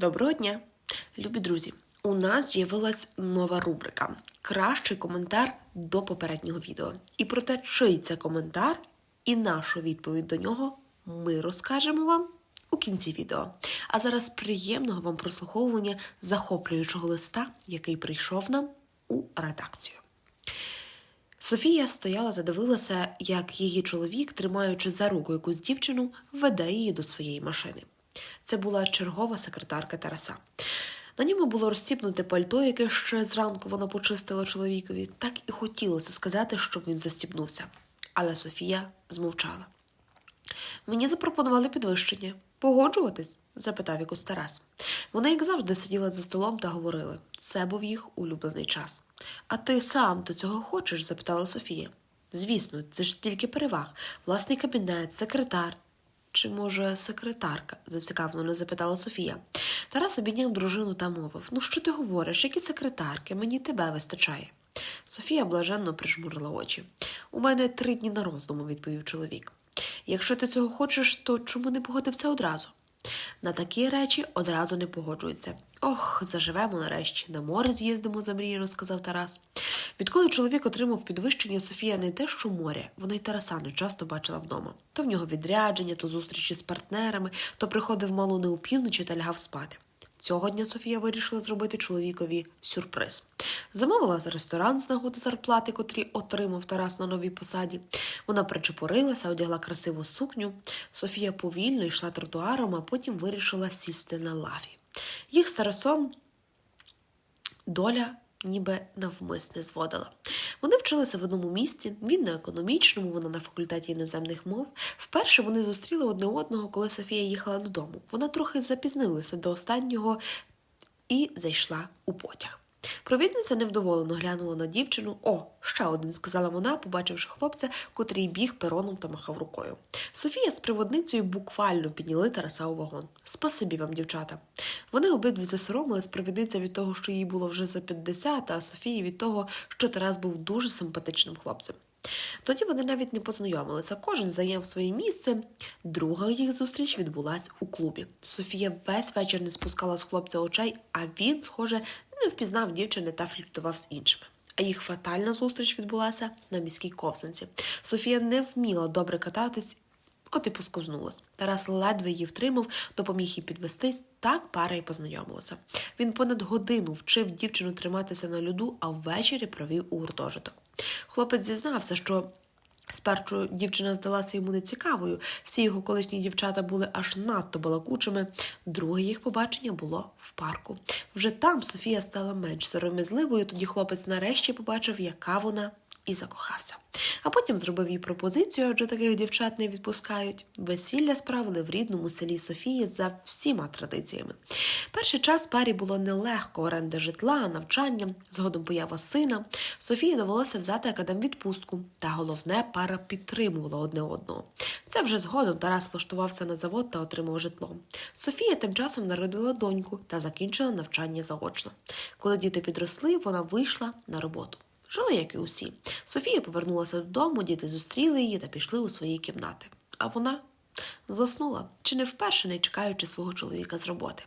Доброго дня, любі друзі! У нас з'явилась нова рубрика Кращий коментар до попереднього відео. І про те, чий це коментар і нашу відповідь до нього ми розкажемо вам у кінці відео. А зараз приємного вам прослуховування захоплюючого листа, який прийшов нам у редакцію. Софія стояла та дивилася, як її чоловік, тримаючи за руку якусь дівчину, веде її до своєї машини. Це була чергова секретарка Тараса. На ньому було розстібнуте пальто, яке ще зранку вона почистила чоловікові. Так і хотілося сказати, щоб він застібнувся. Але Софія змовчала. Мені запропонували підвищення. Погоджуватись? запитав якось Тарас. Вона, як завжди, сиділа за столом та говорили. Це був їх улюблений час. А ти сам до цього хочеш? запитала Софія. Звісно, це ж стільки переваг. Власний кабінет, секретар. Чи, може, секретарка? зацікавлено запитала Софія. Тарас обідняв дружину та мовив Ну, що ти говориш? Які секретарки? Мені тебе вистачає. Софія блаженно прижмурила очі. У мене три дні на роздуму, відповів чоловік. Якщо ти цього хочеш, то чому не погодився одразу? На такі речі одразу не погоджуються. Ох, заживемо нарешті, на море з'їздимо за мрією, сказав Тарас. Відколи чоловік отримав підвищення, Софія не те, що море, вона й Тараса не часто бачила вдома. То в нього відрядження, то зустрічі з партнерами, то приходив мало не опівночі та лягав спати. Цього дня Софія вирішила зробити чоловікові сюрприз. Замовила за ресторан з нагоди зарплати, котрі отримав Тарас на новій посаді. Вона причепурилася, одягла красиву сукню. Софія повільно йшла тротуаром, а потім вирішила сісти на лаві. Їх з Тарасом доля ніби навмисне зводила. Вони вчилися в одному місці, він на економічному, вона на факультеті іноземних мов. Вперше вони зустріли одне одного, коли Софія їхала додому. Вона трохи запізнилася до останнього і зайшла у потяг. Провідниця невдоволено глянула на дівчину. О, ще один, сказала вона, побачивши хлопця, котрий біг пероном та махав рукою. Софія з приводницею буквально підняли Тараса у вагон. Спасибі вам, дівчата. Вони обидві засоромились, провідниця від того, що їй було вже за 50, а Софії від того, що Тарас був дуже симпатичним хлопцем. Тоді вони навіть не познайомилися, кожен зайняв своє місце. Друга їх зустріч відбулась у клубі. Софія весь вечір не спускала з хлопця очей, а він, схоже, не впізнав дівчини та фліртував з іншими. А їх фатальна зустріч відбулася на міській ковзанці. Софія не вміла добре кататись, от і посковзнулась. Тарас ледве її втримав, допоміг їй підвестись. Так пара й познайомилася. Він понад годину вчив дівчину триматися на льоду, а ввечері провів у гуртожиток. Хлопець зізнався, що Спершу дівчина здалася йому нецікавою, всі його колишні дівчата були аж надто балакучими. Друге їх побачення було в парку. Вже там Софія стала менш сором'язливою, тоді хлопець нарешті побачив, яка вона, і закохався. А потім зробив їй пропозицію, адже таких дівчат не відпускають. Весілля справили в рідному селі Софії за всіма традиціями. Перший час парі було нелегко оренда житла, навчання, згодом поява сина. Софії довелося взяти академвідпустку, та головне, пара підтримувала одне одного. Це вже згодом Тарас влаштувався на завод та отримав житло. Софія тим часом народила доньку та закінчила навчання заочно. Коли діти підросли, вона вийшла на роботу. Жили, як і усі. Софія повернулася додому, діти зустріли її та пішли у свої кімнати. А вона заснула, чи не вперше не чекаючи свого чоловіка з роботи.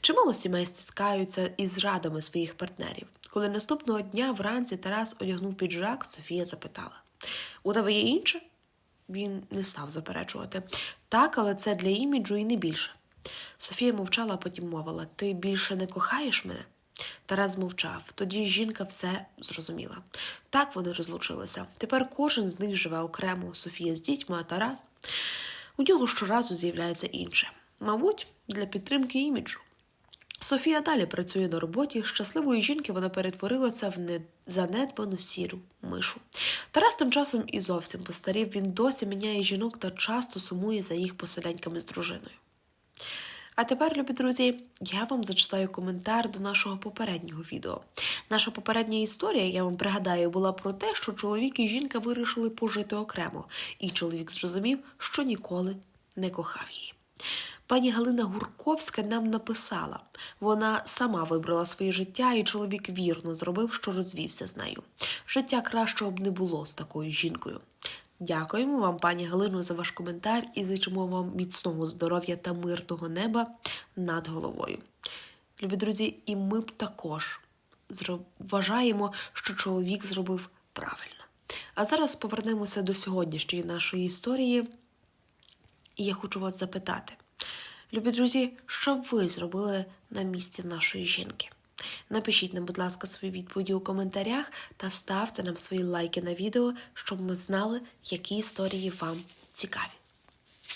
Чимало сімей стискаються із радами своїх партнерів. Коли наступного дня вранці Тарас одягнув піджак, Софія запитала: У тебе є інше? Він не став заперечувати. Так, але це для іміджу і не більше. Софія мовчала, а потім мовила: Ти більше не кохаєш мене? Тарас мовчав. Тоді жінка все зрозуміла. Так вони розлучилися. Тепер кожен з них живе окремо. Софія з дітьми, а Тарас. У нього щоразу з'являється інше. Мабуть, для підтримки іміджу. Софія далі працює на роботі. Щасливої жінки вона перетворилася в незанедбану сіру мишу. Тарас тим часом і зовсім постарів. Він досі міняє жінок та часто сумує за їх поселеньками з дружиною. А тепер, любі друзі, я вам зачитаю коментар до нашого попереднього відео. Наша попередня історія, я вам пригадаю, була про те, що чоловік і жінка вирішили пожити окремо, і чоловік зрозумів, що ніколи не кохав її. Пані Галина Гурковська нам написала вона сама вибрала своє життя, і чоловік вірно зробив, що розвівся з нею. Життя кращого б не було з такою жінкою. Дякуємо вам, пані Галино, за ваш коментар і зичимо вам міцного здоров'я та мирного неба над головою. Любі друзі, і ми б також вважаємо, що чоловік зробив правильно. А зараз повернемося до сьогоднішньої нашої історії. І я хочу вас запитати, любі друзі, що ви зробили на місці нашої жінки? Напишіть нам, будь ласка, свої відповіді у коментарях та ставте нам свої лайки на відео, щоб ми знали, які історії вам цікаві.